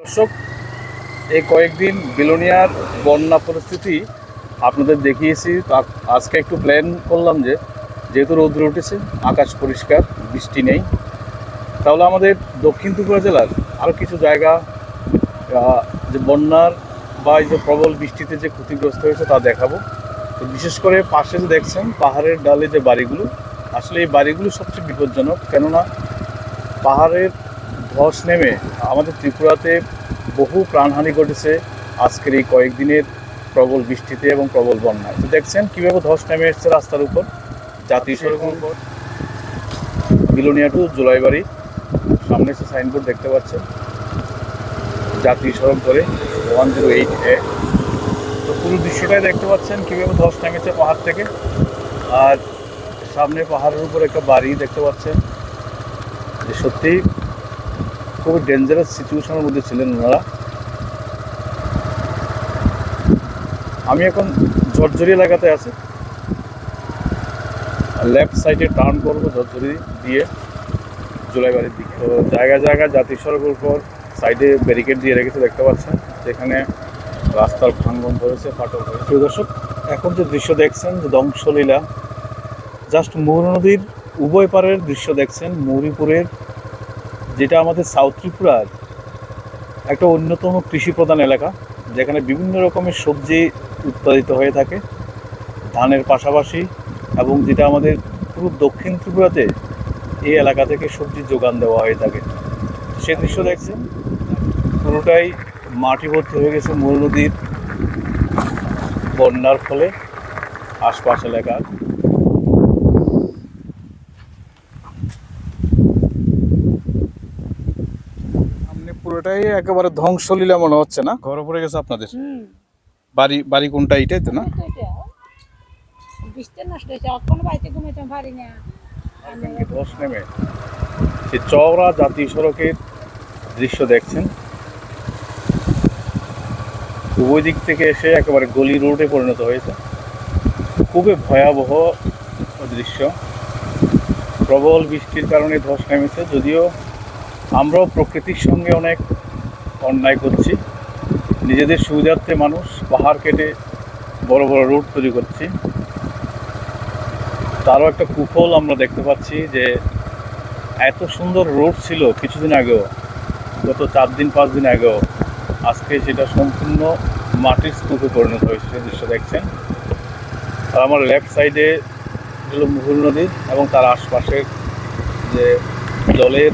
দর্শক, এই কয়েকদিন বিলোনিয়ার বন্যা পরিস্থিতি আপনাদের দেখিয়েছি। আজকে একটু প্ল্যান করলাম যে, যেহেতু রৌদ্র উঠেছে, আকাশ পরিষ্কার, বৃষ্টি নেই, তাহলে আমাদের দক্ষিণ ত্রিপুরা জেলার আরও কিছু জায়গা যে বন্যার বা এই যে প্রবল বৃষ্টিতে যে ক্ষতিগ্রস্ত হয়েছে তা দেখাবো। তো বিশেষ করে পাশে যে দেখছেন, পাহাড়ের ডালে যে বাড়িগুলো, আসলে এই বাড়িগুলো সবচেয়ে বিপজ্জনক। কেননা পাহাড়ের ধস নেমে আমাদের ত্রিপুরাতে বহু প্রাণহানি ঘটেছে আজকের এই কয়েকদিনের প্রবল বৃষ্টিতে এবং প্রবল বন্যায়। তো দেখছেন কীভাবে ধস নেমে এসছে রাস্তার উপর? জাতীয় সড়কের উপর বিলোনিয়া টু জুলাইবাড়ি। সামনে এসে সাইনবোর্ড দেখতে পাচ্ছেন। জাতীয় সড়ক ধরে ওয়ান জিরো এইট এ। তো পুরো দৃশ্যটাই দেখতে পাচ্ছেন কীভাবে ধস নেমেছে পাহাড় থেকে। আর সামনে পাহাড়ের উপর একটা বাড়ি দেখতে পাচ্ছেন। যে সত্যি খুবই ডেঞ্জারাস সিচুয়েশনের মধ্যে ছিলেন ওনারা। আমি এখন ঝরঝরি এলাকাতে আছি। লেফট সাইডে টার্ন করব ঝরঝরি দিয়ে জুলাইবাড়ির দিকে। তো জায়গায় জায়গায় জাতীয় সড়কের উপর সাইডে ব্যারিকেড দিয়ে রেখেছে, দেখতে পাচ্ছেন? যেখানে রাস্তার ভাঙ্গন ধরেছে, ফাটল হয়েছে দর্শক, এখন যে দৃশ্য দেখছেন, যে ধ্বংসলীলা জাস্ট মৌর নদীর উভয় পারের দৃশ্য দেখছেন। মৌরিপুরের যেটা আমাদের সাউথ ত্রিপুরার একটা অন্যতম কৃষি প্রধান এলাকা, যেখানে বিভিন্ন রকমের সবজি উৎপাদিত হয়ে থাকে, ধানের পাশাপাশি, এবং যেটা আমাদের পুরো দক্ষিণ ত্রিপুরাতে এই এলাকা থেকে সবজির যোগান দেওয়া হয়ে থাকে। সে দৃশ্য দেখছেন? পুরোটাই মাটি ভর্তি হয়ে গেছে মূল নদীর বন্যার ফলে, আশপাশ এলাকার সামনে পুরোটাই একেবারে ধ্বংসলীলা মনে হচ্ছে না? ঘর পড়ে গেছে আপনাদের? বাড়ি বাড়ি কোনটা এটাই তো না? তো এটা। বৃষ্টি নষ্ট হয়েছে এখন বাড়িতে ঘুমাইতে পারি না। ধস নেমে? সে চওড়া জাতীয় সড়কের দৃশ্য দেখছেন। উভয় দিক থেকে এসে একেবারে গলি রোডে পরিণত হয়েছে। খুবই ভয়াবহ দৃশ্য। প্রবল বৃষ্টির কারণে ধস নেমেছে যদিও আমরাও প্রকৃতির সঙ্গে অনেক অন্যায় করছি। নিজেদের সুবিধার্থে মানুষ পাহাড় কেটে বড় বড় রোড তৈরি করছি। তারও একটা কুফল আমরা দেখতে পাচ্ছি যে এত সুন্দর রোড ছিল কিছুদিন আগেও, গত চার দিন, পাঁচ দিন আগেও। আজকে সেটা সম্পূর্ণ মাটির স্তূপে পরিণত হয়েছে সে দৃশ্য দেখছেন। আর আমার লেফট সাইডে হলো মুহুল নদী এবং তার আশপাশের যে জলের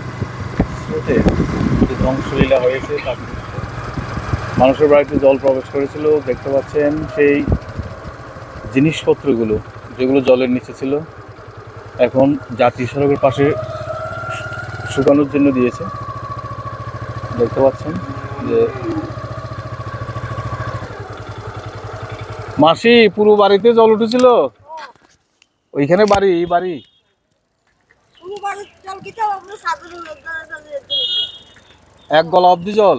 স্রোতে যে ধ্বংসলীলা হয়েছে তার মানুষের বাড়িতে জল প্রবেশ করেছিল, দেখতে পাচ্ছেন সেই জিনিসপত্রগুলো যেগুলো জলের নিচে ছিল, এখন জাতীয় সড়কের পাশে শুকানোর জন্য দিয়েছে। দেখতে পাচ্ছেন যে মাসি, পুরো বাড়িতে জল উঠেছিল? ওইখানে বাড়ি বাড়ি? এক গলা অব্দি জল?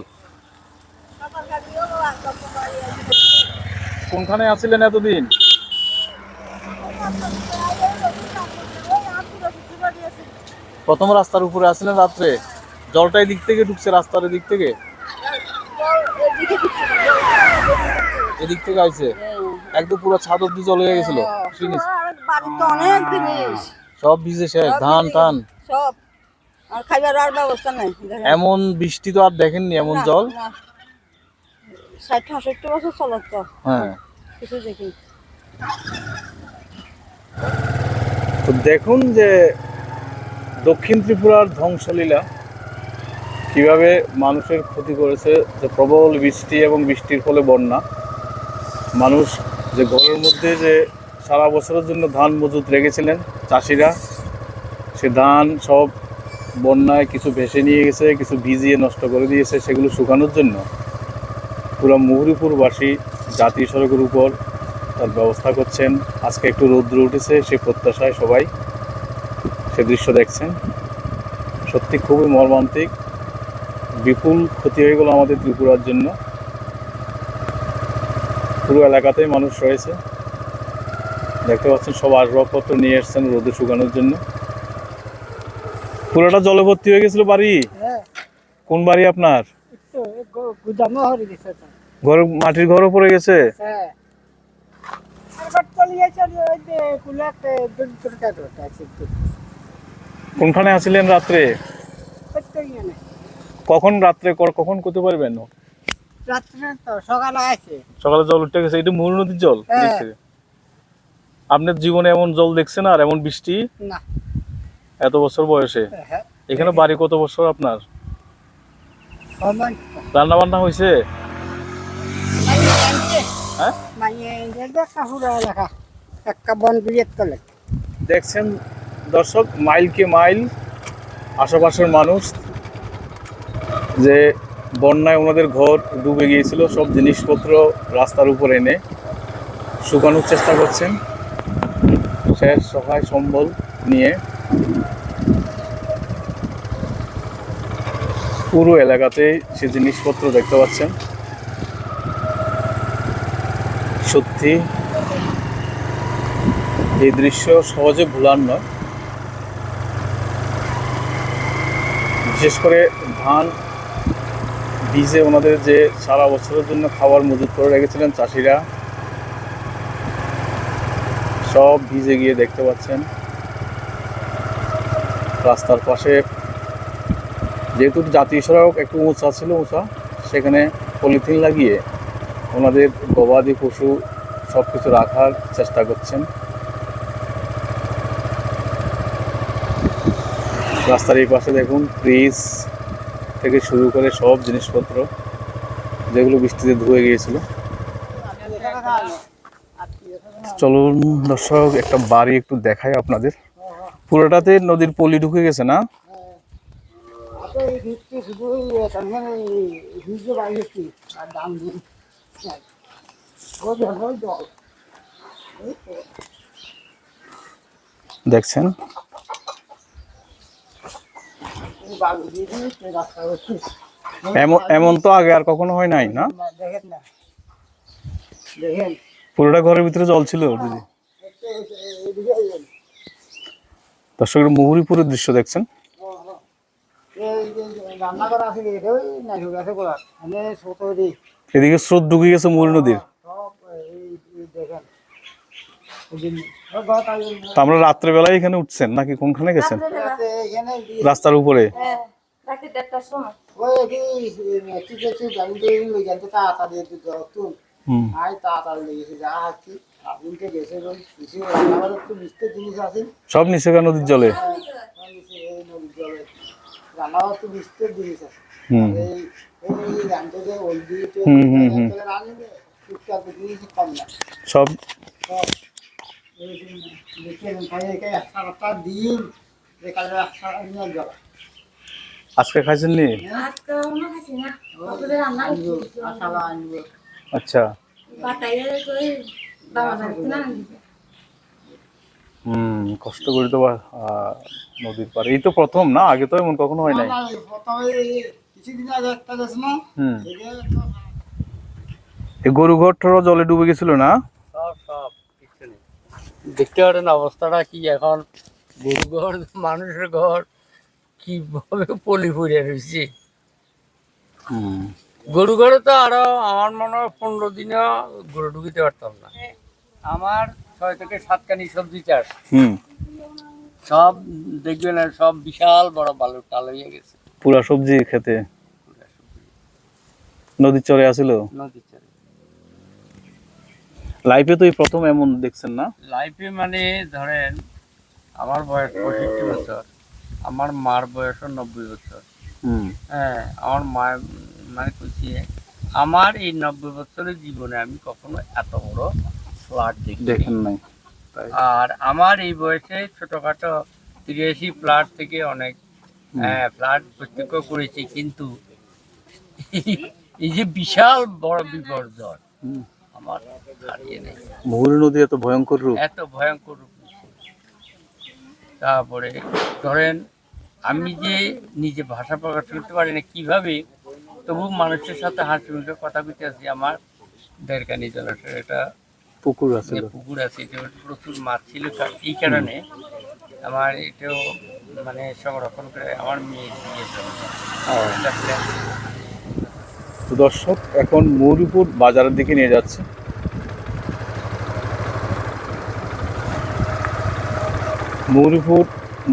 কোনখানে আছিলেন এতদিন? প্রথম রাস্তার উপরে আসলেন রাত্রে? জলটা দিক থেকে ঢুকছে রাস্তার দিক থেকে? এদিক থেকে আইছে? একদম পুরো ছাদ অব্দি জল হয়ে গেছিল। জিনিস সব ভিজে শেষ ধান টান। সব। আর খাইবার আর ব্যবস্থা নাই। এমন বৃষ্টি তো আর দেখেননি এমন জল? ষাট সাতষট্টি বছর তো। হ্যাঁ। কিছু দেখি তো দেখুন যে দক্ষিণ ত্রিপুরার ধ্বংসলীলা কীভাবে মানুষের ক্ষতি করেছে যে প্রবল বৃষ্টি এবং বৃষ্টির ফলে বন্যা। মানুষ যে ঘরের মধ্যে যে সারা বছরের জন্য ধান মজুত রেখেছিলেন চাষিরা সে ধান সব বন্যায় কিছু ভেসে নিয়ে গেছে, কিছু ভিজিয়ে নষ্ট করে দিয়েছে, সেগুলো শুকানোর জন্য পুরো মুহুরিপুরবাসী জাতীয় সড়কের উপর তার ব্যবস্থা করছেন। আজকে একটু রৌদ্র উঠেছে, সে প্রত্যাশায় সবাই সে দৃশ্য দেখছেন। সত্যি খুবই মর্মান্তিক, বিপুল ক্ষতি হয়ে গেল আমাদের ত্রিপুরার জন্য। পুরো এলাকাতেই মানুষ রয়েছে। দেখতে পাচ্ছেন সব আসবাবপত্র নিয়ে এসছেন রোদে শুকানোর জন্য। পুরোটা জলে ভর্তি হয়ে গেছিল বাড়ি? হ্যাঁ। কোন বাড়ি আপনার? ঘর মাটির ঘরও পড়ে গেছে? হ্যাঁ। কোনখানে আছিলেন রাত্রে? কখন রাত্রে কর- কখন করতে পারবেন? সকালে জল উঠে গেছে এটা মূল নদীর জল। হ্যাঁ। আপনার জীবনে এমন জল দেখছেন আর এমন বৃষ্টি? না। এত বছর বয়সে? হ্যাঁ। এখানে বাড়ি কত বছর আপনার? রান্না বান্না হয়েছে দেখছেন দর্শক মাইলকে মাইল আশেপাশের মানুষ যে বন্যায় ওনাদের ঘর ডুবে গিয়েছিল সব জিনিসপত্র রাস্তার উপর এনে শুকানোর চেষ্টা করছেন। শেষ সহায় সম্বল নিয়ে পুরো এলাকাতেই সে জিনিসপত্র দেখতে পাচ্ছেন। সত্যি, এই দৃশ্য সহজে ভুলার নয়। বিশেষ করে ধান বীজে ওনাদের যে সারা বছরের জন্য খাবার মজুত করে রেখেছিলেন চাষিরা, সব ভিজে গিয়ে দেখতে পাচ্ছেন। রাস্তার পাশে যেহেতু জাতীয় সড়ক, একটু উঁচা ছিল উঁচা, সেখানে পলিথিন লাগিয়ে ওনাদের গবাদি পশু সব কিছু রাখার চেষ্টা করছেন। রাস্তার এই পাশে দেখুন, ফ্রিজ থেকে শুরু করে সব জিনিসপত্র, যেগুলো বৃষ্টিতে ধুয়ে গিয়েছিল। চলুন দর্শক, একটা বাড়ি একটু দেখায় আপনাদের। পুরোটাতে নদীর পলি ঢুকে গেছে না। দেখছেন। এমন তো আগে আর কখনো হয় নাই না পুরোটা ঘরের ভিতরে জল ছিল দিদি একটু এই- এইদিকে এই- দর্শকের মুহুরিপুরের দৃশ্য দেখছেন। এদিকে স্রোত ঢুকে গেছে মূল নদীর। আমরা রাত্রেবেলায় এখানে উঠছেন নাকি কোনখানে গেছেন? রাস্তার উপরে। হুম। সব নিচেকা নদীর জলে। সব আজকে খাইছেন নি? আচ্ছা। হুম কষ্ট করে তো নদীর পাড়ে। এই তো প্রথম না? আগে তো এমন কখনো হয় নাই? কিছুদিন আগে একটা গেছে না? হুম। এই গরু ঘরটারও জলে ডুবে গেছিল না? দেখতে পারেন অবস্থাটা কি এখন গরু ঘর মানুষের ঘর কীভাবে পলি পড়ে রয়েছে। গরু ঘরে তো আরও আমার মনে হয় পনেরো দিনে গরু ঢুকিতে পারতাম না। আমার ছয় থেকে সাতখানি সবজি চাষ। হুম। সব দেখবেন সব বিশাল বড় বালুর টাল হয়ে গেছে। পুরা সবজি খেতে? নদীর চরে আসিল? নদীর চারে। লাইফে তো এই প্রথম এমন দেখছেন না? লাইফে মানে ধরেন আমার বয়স পঁয়ষট্টি বছর আমার মার বয়সও নব্বই বছর। হুম। হ্যাঁ আমার মায়ের মানে কইছে আমার এই নব্বই বছরের জীবনে আমি কখনো এত বড় ফ্লাট দেখি দেখেন। নাই। আর আমার এই বয়সে ছোটখাটো তিরাশি ফ্ল্যাট থেকে অনেক হ্যাঁ ফ্ল্যাট প্রত্যক্ষ করেছি কিন্তু এই যে বিশাল বড় বিপর্যয়। আমার হারিয়ে নেই। মহুরী নদী এত ভয়ঙ্কর রূপ। এত ভয়ঙ্কর রূপ তারপরে ধরেন আমি যে নিজে ভাষা প্রকাশ করতে পারি না কীভাবে? তবু মানুষের সাথে হাসি মুখে কথা বলতে আছি আমার দেড়কানি জলাশয় এটা পুকুর যে আছিল পুকুর আছে এটা প্রচুর মাছ ছিল এই কারণে আমার এটাও মানে সংরক্ষণ করে আমার মেয়ে তো দর্শক এখন মৌরিপুর বাজারের দিকে নিয়ে যাচ্ছে। মৌরিপুর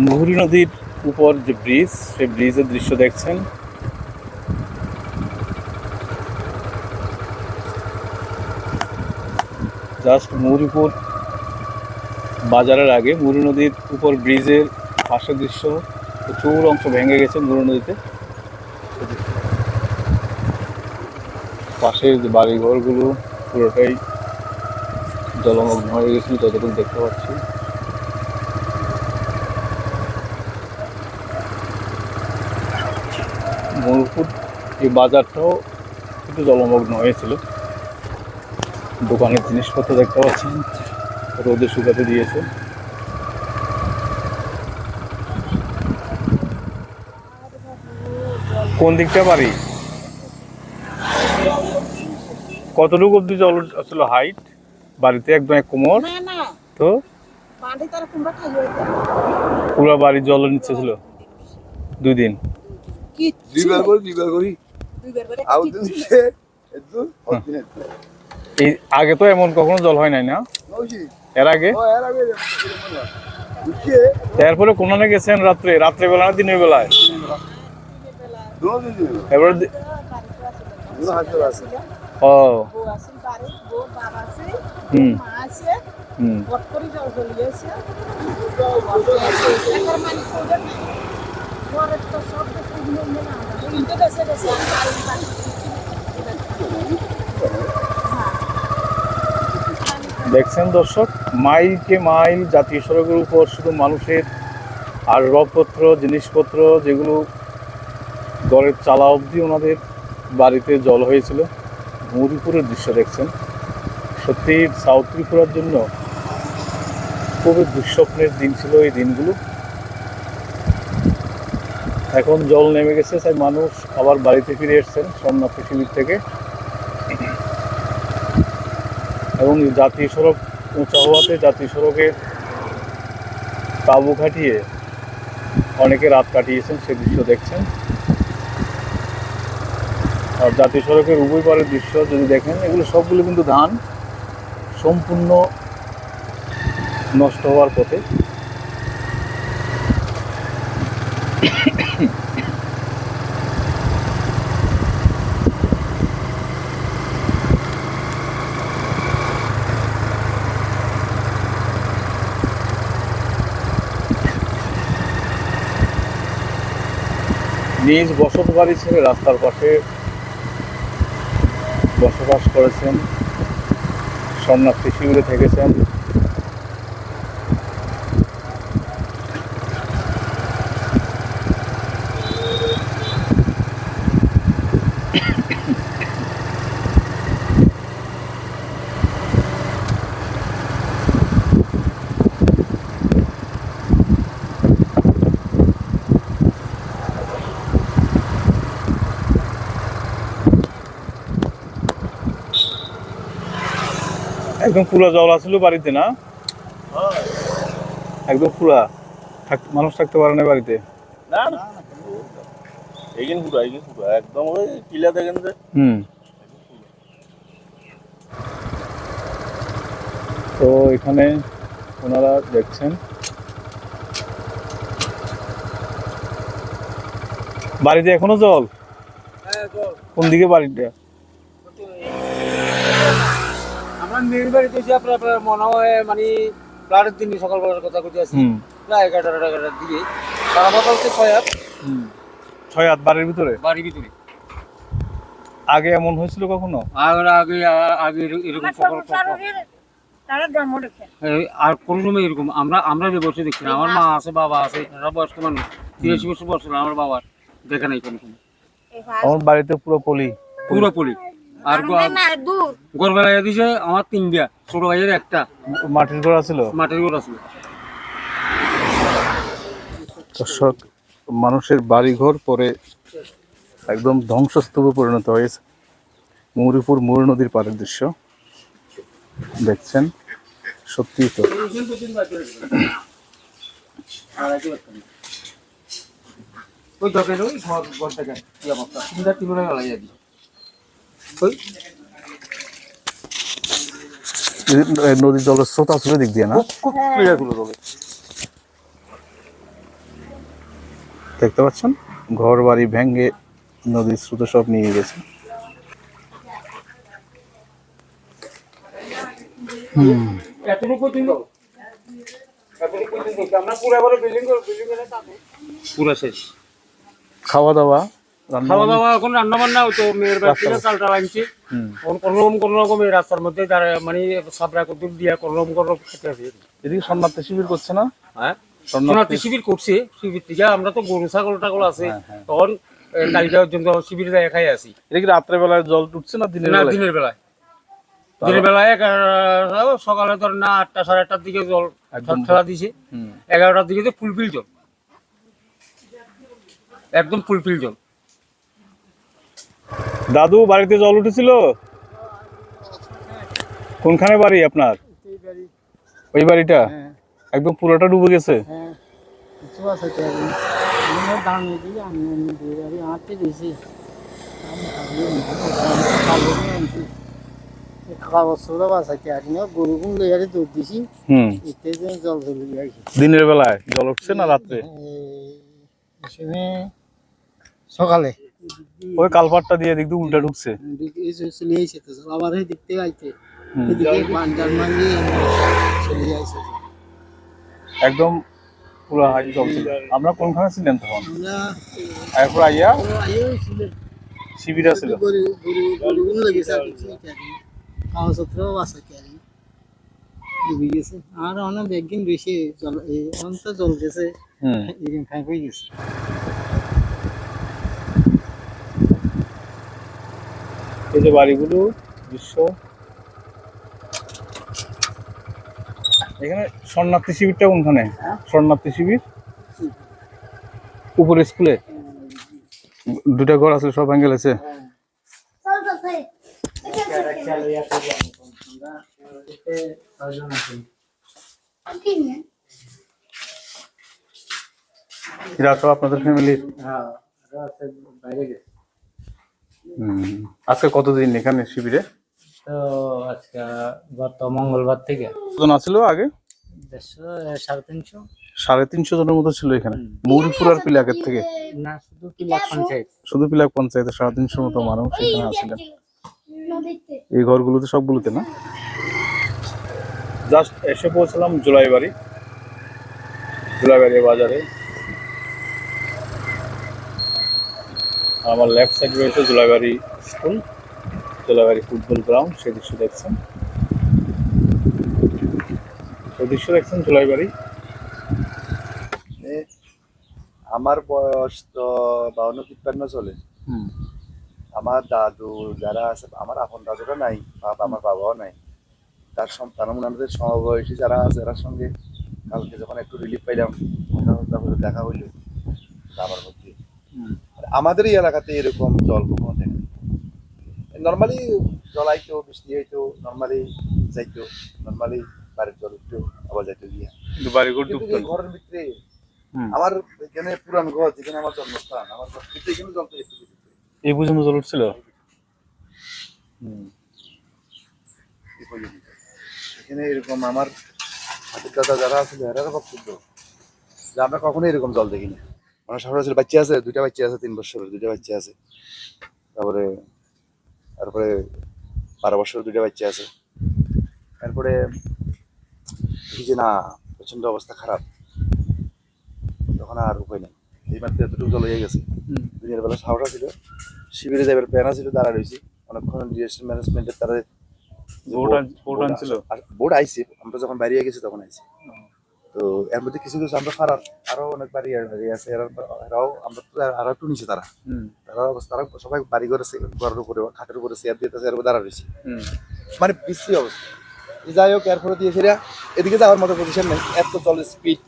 মুহুরী নদীর উপর যে ব্রিজ সেই ব্রিজের দৃশ্য দেখছেন। জাস্ট মৌরিপুর বাজারের আগে মুহুরী নদীর উপর ব্রিজের পাশের দৃশ্য, প্রচুর অংশ ভেঙে গেছে মুহুরী নদীতে। পাশের যে বাড়ি ঘরগুলো পুরোটাই জলমগ্ন হয়ে গেছিল যতটুকু দেখতে পাচ্ছি। মরুপুর এই বাজারটাও একটু জলমগ্ন হয়েছিল। দোকানের জিনিসপত্র দেখতে পাচ্ছেন। রোদে শুকাতে দিয়েছে। কোন দিকটা বাড়ি? কতটুকু অব্দি জল ছিল হাইট বাড়িতে একদম এক কোমর? না না। তো? পুরো বাড়ির জলের নিচে ছিল। দুই দিন। কি দুইবার করি দুইবার করি। দুইবার করে এই আগে তো এমন কখনো জল হয় নাই না? এর আগে? এরপরে এর আগে বুঝছে তারপরে কোনানে গেছেন রাত্রে? রাত্রে বেলা না দিনের বেলায়? এবার দি- দুনো হাজার আছে ও বউ আছে বাড়ি বউ বাবা আছে হুম হুম বট করে জল চলিয়েছে একবার মানে কইলেন না ঘরে তো সব কিছু নিয়ে না ইনতে বেসে বেসে আমি বাড়ি বাড়ি দেখছেন দর্শক মাইলকে মাইল জাতীয় সড়কের উপর শুধু মানুষের আসবাবপত্র জিনিসপত্র যেগুলো ঘরের চালা অবধি ওনাদের বাড়িতে জল হয়েছিল মৌরিপুরের দৃশ্য দেখছেন। সত্যি সাউথ ত্রিপুরার জন্য খুবই দুঃস্বপ্নের দিন ছিল এই দিনগুলো। এখন জল নেমে গেছে, তাই মানুষ আবার বাড়িতে ফিরে এসছেন, সোমনাথ শিবির থেকে। এবং জাতীয় সড়ক উঁচা হওয়াতে জাতীয় সড়কে তাঁবু খাটিয়ে অনেকে রাত কাটিয়েছেন, সে দৃশ্য দেখছেন। আর জাতীয় সড়কের উভয় পারের দৃশ্য যদি দেখেন, এগুলো সবগুলো কিন্তু ধান সম্পূর্ণ নষ্ট হওয়ার পথে। নিজ বসত বাড়ি ছেড়ে রাস্তার পাশে বসবাস করেছেন শরণার্থী শিবিরে থেকেছেন। একদম পুরা জল আসছিল বাড়িতে না? একদম পুরা। থাক- মানুষ থাকতে পারে না বাড়িতে। না না। এইখানে পুরো এইখানে পুরো। একদম ওই টিলা দেখেন যে। হুম। তো এখানে ওনারা দেখছেন। বাড়িতে এখনও জল। কোন দিকে বাড়িটা? আমরা মেয়ের বাড়িতে এসে আপনার আপনার মনে হয় মানে দিন সকালবেলার কথা কইতে আসি প্রায় এগারোটা এগারোটার দিকে। তারা কথা হচ্ছে ছয় হাত। ছয় হাত বাড়ির ভিতরে? বাড়ির ভিতরে। আগে এমন হয়েছিল কখনো? আগে আগে আগে এরকম আর কোন সময় এরকম আমরা আমরা যে বসে দেখছি আমার মা আছে বাবা আছে বয়স্ক মানুষ। তিরাশি বছর বয়স আমার বাবার দেখে নাই কোনো সময়। আমার বাড়িতে পুরো পলি। পুরো পলি। আর দূর। গড়বেলায় আমার তিন বিয়া ছোট ভাইয়ের একটা। মাটির ঘর ছিল? মাটির ঘর আছে দর্শক মানুষের বাড়িঘর পরে একদম ধ্বংসস্তূপে পরিণত হয়েছে। মৌরিপুর মৌর নদীর পাড়ের দৃশ্য। দেখছেন? সত্যিই তো। ওই দেখেন ওই ঘর দেখেন কি অবস্থা তিনটা তিনটা গেলাই যাবি এই নদীর জলের স্রোত আসলে দিক দিয়ে না? খুব ক্লিয়ারগুলো তবে দেখতে পাচ্ছেন? ঘর বাড়ি ভেঙে নদীর স্রোতে সব নিয়ে গেছে। পুরা শেষ। খাওয়া দাওয়া। খাওয়া? দাওয়া এখন রান্না বান্না হতো মেয়ের বাড়ি থেকে আনছি। এই রাস্তার মধ্যে যারা মানে সাবরা দিয়া খেতে আছে এদিকে শরণার্থী শিবির করছে না? হ্যাঁ? শরণার্থী শরণার্থী শিবির করছে। শিবির থেকে আমরা তো গরু ছাগল টাগল আছে। হ্যাঁ, হ্যাঁ। তখন কালকে পর্যন্ত শিবির খাই আছি এটা কি রাত্রে বেলায় জল টুটছে না দিনের বেলায়? দিনের বেলায়। দিনের বেলায় এগারো- সকালে ধর না আটটা সাড়ে আটটার দিকে জল ঠেলা দিছে। এগারোটার দিকে তো ফুলফিল জল। একদম ফুলফিল জল। দাদু বাড়িতে জল উঠেছিল কোনখানে বাড়ি আপনার ওই বাড়িটা একদম পুরোটা ডুবে গেছে হ্যাঁ দিনের বেলায় জল উঠছে না রাত্রে সকালে ওই কালপাটটা দিয়ে দিক উল্টা ঢুকছে। আবার এই দেখতে আইতে একদম পুরো হাই জল ছিল। আমরা কোনখানে ছিলেন তখন? এরপর আইয়া শিবির ছিল। গরু গরু গরু গুণ লেগেছে আর ডুবে গেছে অনেক একদিন বেশি জল অন্ত জল গেছে। হুম। এদিন খাই হয়ে গেছে। এই যে বাড়িগুলো দৃশ্য এখানে শরণার্থী শিবিরটা কোনখানে? শরণার্থী শিবির? উপরে স্কুলে? দুটা ঘর আছে সব ভেঙে গেছে। এরা সব আপনাদের ফ্যামিলির হ্যাঁ বাইরে গেছে। আজকে কতদিন এখানে শিবিরে? তো আজকে গত মঙ্গলবার থেকে। কতজন আছিল আগে? দেড়শো সাড়ে তিনশো। সাড়ে তিনশো জনের মতো ছিল এখানে? মৌরিপুর পিলাকের থেকে? না শুধু কিলা পঞ্চায়েত। শুধু পিলাক পঞ্চায়েতে সাড়ে তিনশোর মতো মানুষ এখানে আসছিলেন এই ঘরগুলোতে সবগুলোতে না? জাস্ট এসে পৌঁছলাম জুলাইবাড়ি। জুলাইবাড়ি বাজারে। আমার লেফট সাইড রয়েছে Julaibari school Julaibari football ground সেই দৃশ্য দেখছেন। সেই দৃশ্য দেখছেন জুলাইবাড়ি। এ, আমার বয়স তো বাউন্ন তিপ্পান্ন চলে। আমার দাদু যারা আছে আমার আপন দাদুরা নাই বাবা আমার বাবাও নাই। তার সন্তান ওনাদের সমবয়সী যারা আছে এরার সঙ্গে কালকে যখন একটু রিলিফ পাইলাম তারপরে দেখা হইল। আমার মধ্যে আমাদের এই এলাকাতে এরকম জল কখনো দেখে নর্মালি জল আইতো বৃষ্টি হইতো নর্মালি যাইতো নর্মালি বাড়ির জল উঠতো আবার যাইতো গিয়া। কিন্তু বাড়িঘর ডুবতো ঘরের ভিতরে আমার এখানে পুরান ঘর যেখানে আমার জন্মস্থান আমার ঘর ভিতরে এখানে জল তো একটু এই পর্যন্ত জল উঠছিল। এখানে এরকম আমার হাতের দাদা যারা আছিল এরা খুব শুদ্ধ যে আমরা কখনো এরকম জল দেখিনি। ছিল বাচ্চা আছে দুইটা বাচ্চা আছে তিন বছরের দুইটা বাচ্চা আছে। তারপরে তারপরে বারো বছরের দুইটা বাচ্চা আছে। তারপরে যে না প্রচণ্ড অবস্থা খারাপ। তখন আর উপায় নেই। এই মাত্র এতটুকু জল হয়ে গেছে। দিনের বেলা সাহসা ছিল শিবিরে যাবার ছিল তারা রয়েছে অনেকক্ষণ ম্যানেজমেন্টের তারা আন- বোট আনছিল? বোর্ড আইছে আমরা যখন বাইরে গেছি তখন আইছে। তো এর মধ্যে কিছু কিছু আমরা ফারার আরও অনেক বাড়ি আছে এরা- এরাও আমরা আরও একটু নিচে তারা। তারা অবস্থা তারা সবাই বাড়ি ঘরে ঘরের উপরে খাটের উপরে চেয়ার দিয়ে এর উপরে দাঁড়া রয়েছে। মানে বিশ্রী অবস্থা। যাই হোক এরপরে দিয়ে ফিরে এদিকে যাওয়ার মতো পজিশন নেই এত জলের স্পিড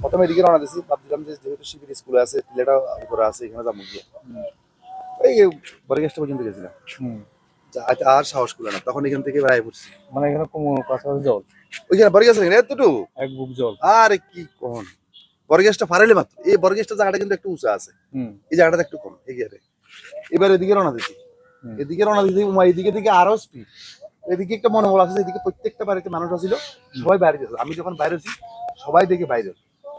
প্রথমে এদিকে রওনা দিয়েছি ভাবছিলাম যে যেহেতু শিবির স্কুলে আছে প্লেটা উপরে আছে এখানে যাব গিয়ে। এই বরগেস্টা পর্যন্ত গেছিলাম। আর- সাহস করল না তখন এখান থেকে বেড়াই পড়ছি। মানে এখানে কোমর কাছাকাছি জল ওইখানে এতটুকু? এক বুক জল। আরে কি ফারাইলে মাত্র। এই জায়গাটা কিন্তু একটু উঁচা আছে। এই জায়গাটা একটু কম এগিয়ে এবার এদিকে রওনা এদিকে রওনা এদিকে দিকে আরও স্পিড এদিকে একটা মনোবল আছে এদিকে প্রত্যেকটা বাড়িতে মানুষ ছিল সবাই বাইরে আমি যখন বাইরে আছি সবাই দেখে বাইরে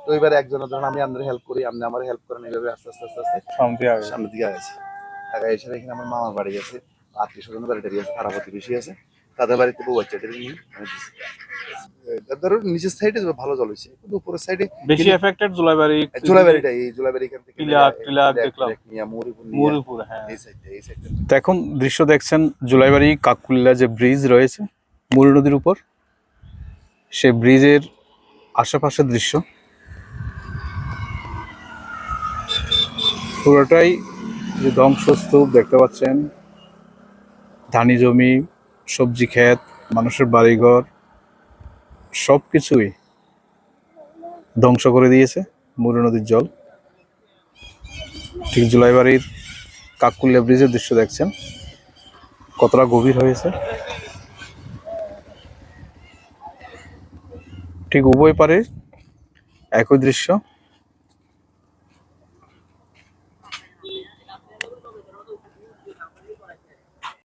তো এবারে একজনের ধরুন আমি আপনার হেল্প করি আপনি আমার হেল্প করেন এইভাবে আস্তে আস্তে আস্তে আস্তে সামনের দিকে গেছে আগে এসে এখানে আমার মামার বাড়ি গেছে আত্মীয় স্বজনের বাড়ি টাড়ি আছে পাড়া প্রতিবেশী আছে। তাদের বাড়িতে বউ বাচ্চাদের নিয়ে আমি দিছি। এ, নিচের সাইডে ভালো জল হয়েছে কিন্তু উপরের সাইডে বেশি এফেক্টেড জুলাইবাড়ি জোলাবাড়িটা এই জোলাবাড়ি এখান থেকে টিলাক, টিলাক দেখলাম। নিয়া মুরিপুর মুরিপুর হ্যাঁ এই এই তো এখন দৃশ্য দেখছেন জুলাইবাড়ি কাকুল্লা যে ব্রিজ রয়েছে মুড়ি নদীর উপর সে ব্রিজের আশেপাশের দৃশ্য পুরোটাই যে ধ্বংসস্তূপ দেখতে পাচ্ছেন ধানি জমি সবজি ক্ষেত, মানুষের বাড়িঘর সব কিছুই ধ্বংস করে দিয়েছে মুরু নদীর জল। ঠিক জুলাইবাড়ির কাকুল্লা ব্রিজের দৃশ্য দেখছেন। কতটা গভীর হয়েছে। ঠিক উভয় পারে একই দৃশ্য।